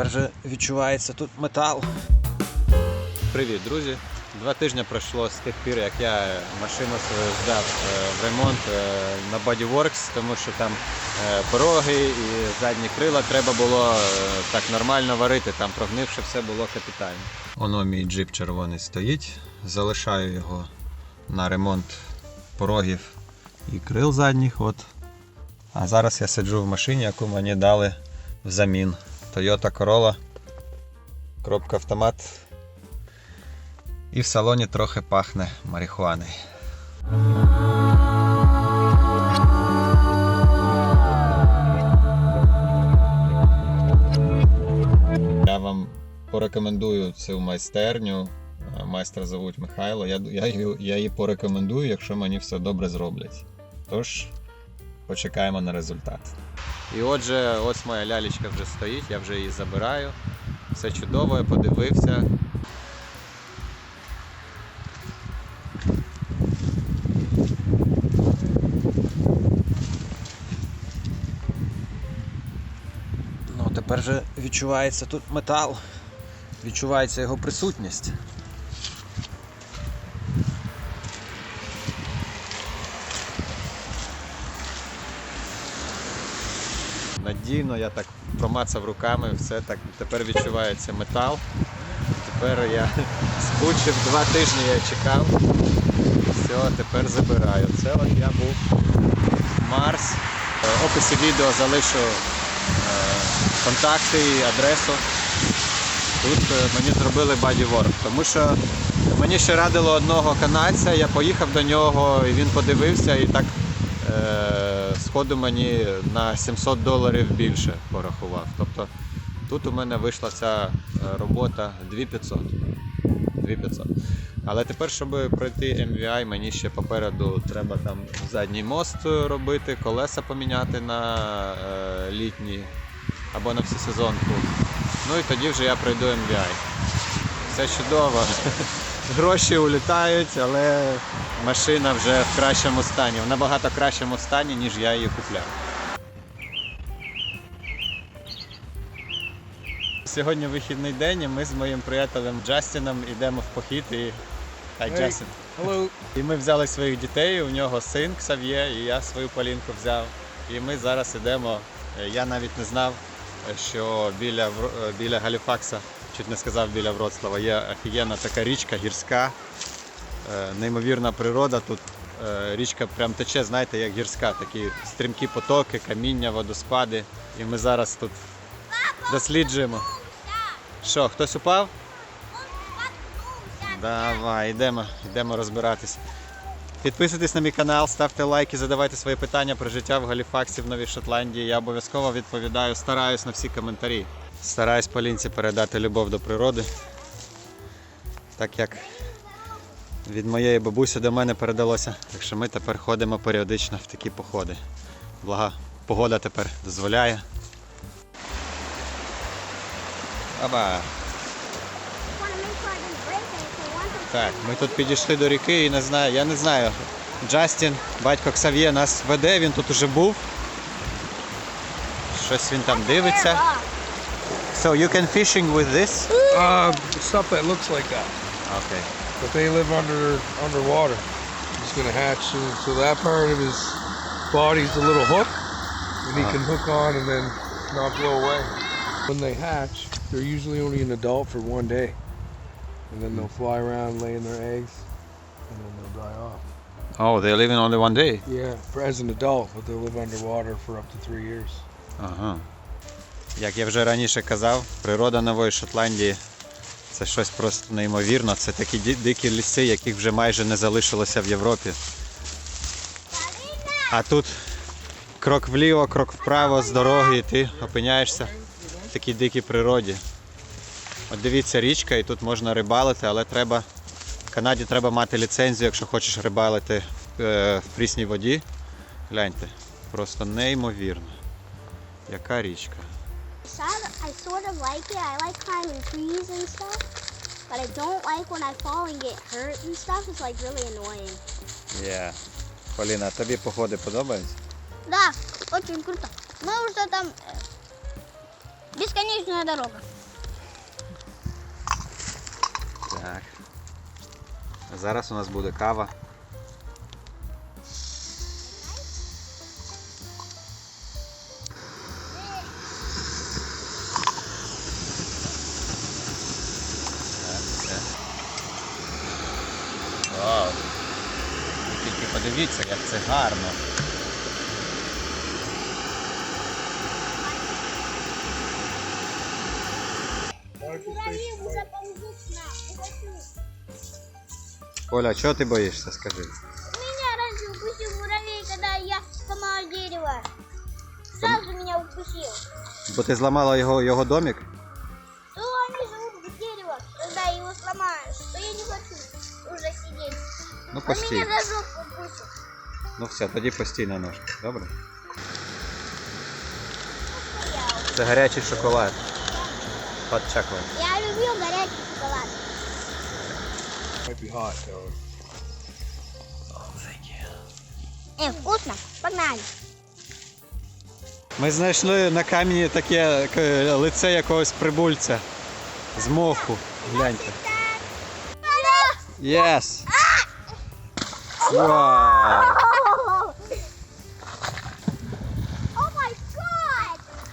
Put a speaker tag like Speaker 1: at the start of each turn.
Speaker 1: тепер вже відчувається тут метал.
Speaker 2: Привіт, друзі! Два тижні пройшло з тих пір, як я машину свою здав е, в ремонт е, на Bodyworks, тому що там е, пороги і задні крила треба було так нормально варити, там прогнивши все було капітально. Оно мій джип червоний стоїть, залишаю його на ремонт порогів і крил задніх. От. А зараз я сиджу в машині, яку мені дали взамін. Toyota Corolla. Кропка автомат і в салоні трохи пахне марихуаною. Я вам порекомендую цю майстерню. Майстра зовуть Михайло. Я, я, я її порекомендую, якщо мені все добре зроблять. Тож почекаємо на результат. І отже, ось моя лялечка вже стоїть, я вже її забираю. Все чудово, я подивився.
Speaker 1: Ну, тепер вже відчувається тут метал. Відчувається його присутність.
Speaker 2: Надійно, я так промацав руками, все так тепер відчувається метал. Тепер я скучив, два тижні я чекав. Все, тепер забираю. Це от я був Марс. Е, В описі відео залишу е, контакти і адресу. Тут е, мені зробили bodywork, тому що мені ще радило одного канадця, я поїхав до нього і він подивився і так сходу мені на 700 доларів більше порахував. Тобто тут у мене вийшла ця е, робота 2500. 2500. Але тепер, щоб пройти MVI, мені ще попереду треба там задній мост робити, колеса поміняти на е, літній або на всесезонку. Ну і тоді вже я пройду MVI. Все чудово. Гроші улітають, але машина вже в кращому стані, в набагато кращому стані, ніж я її купляв. Сьогодні вихідний день, і ми з моїм приятелем Джастіном йдемо в похід і.
Speaker 3: Hey.
Speaker 2: Джастін.
Speaker 3: Hello.
Speaker 2: І ми взяли своїх дітей, у нього син Ксав'є, і я свою Полінку взяв. І ми зараз йдемо. Е, Я навіть не знав, е, що біля, е, біля Галіфакса, чуть не сказав біля Вроцлава, є офігенна така річка гірська, е, неймовірна природа. Тут е, річка прям тече, знаєте, як гірська, такі стрімкі потоки, каміння, водоспади. І ми зараз тут досліджуємо. Що, хтось упав? Давай, йдемо, йдемо розбиратись. Підписуйтесь на мій канал, ставте лайки, задавайте свої питання про життя в Галіфаксі в Новій Шотландії. Я обов'язково відповідаю, стараюсь на всі коментарі. Стараюсь Полінці передати любов до природи. Так як від моєї бабусі до мене передалося. Так що ми тепер ходимо періодично в такі походи. Блага погода тепер дозволяє. Аба. Так, ми тут підійшли до ріки і не знаю, я не знаю. Джастін, батько Ксав'є нас веде, він тут уже був. Щось він там дивиться. So you can fishing with this?
Speaker 3: Uh, stuff that looks like that.
Speaker 2: Okay.
Speaker 3: But they live under underwater. It's gonna hatch, soon. so that part of his body's a little hook, and he uh. can hook on and then not blow away. When they hatch, they're usually only an adult for one day, and then they'll fly around laying their eggs, and then they'll die off.
Speaker 2: Oh, they're living only one day.
Speaker 3: Yeah, as an adult, but they'll live underwater for up to three years.
Speaker 2: Uh huh. Як я вже раніше казав, природа Нової Шотландії це щось просто неймовірно. Це такі дикі ліси, яких вже майже не залишилося в Європі. А тут крок вліво, крок вправо з дороги, і ти опиняєшся в такій дикій природі. От дивіться річка, і тут можна рибалити, але треба. В Канаді треба мати ліцензію, якщо хочеш рибалити е, в прісній воді. Гляньте, просто неймовірно. Яка річка?
Speaker 4: Sad- I sort of like it. I like climbing trees and stuff. But I don't like when I fall and get hurt and stuff. It's like really annoying.
Speaker 2: Yeah. Поліна, а тобі походи подобаються?
Speaker 4: Да, очень круто. Мы уже там э, Бесконечная дорога.
Speaker 2: Так. Зараз у нас буде кава. Подивіться, як це гарно. Коля, чого ти боїшся, скажи?
Speaker 4: Меня раньше укусил муравей, когда я сломала дерево. Сразу меня укусил.
Speaker 2: Бо ти зламала його, його домик?
Speaker 4: Жопу.
Speaker 2: Ну все, тоді постій на ножки. Добре? Це гарячий шоколад. Hot chocolate.
Speaker 4: Я любил горячий шоколад.
Speaker 3: Might be hot though.
Speaker 4: Э, вкусно. Погнали.
Speaker 2: Ми знайшли на камені таке лице якогось прибульця з моху. Гляньте. Yes! 哇。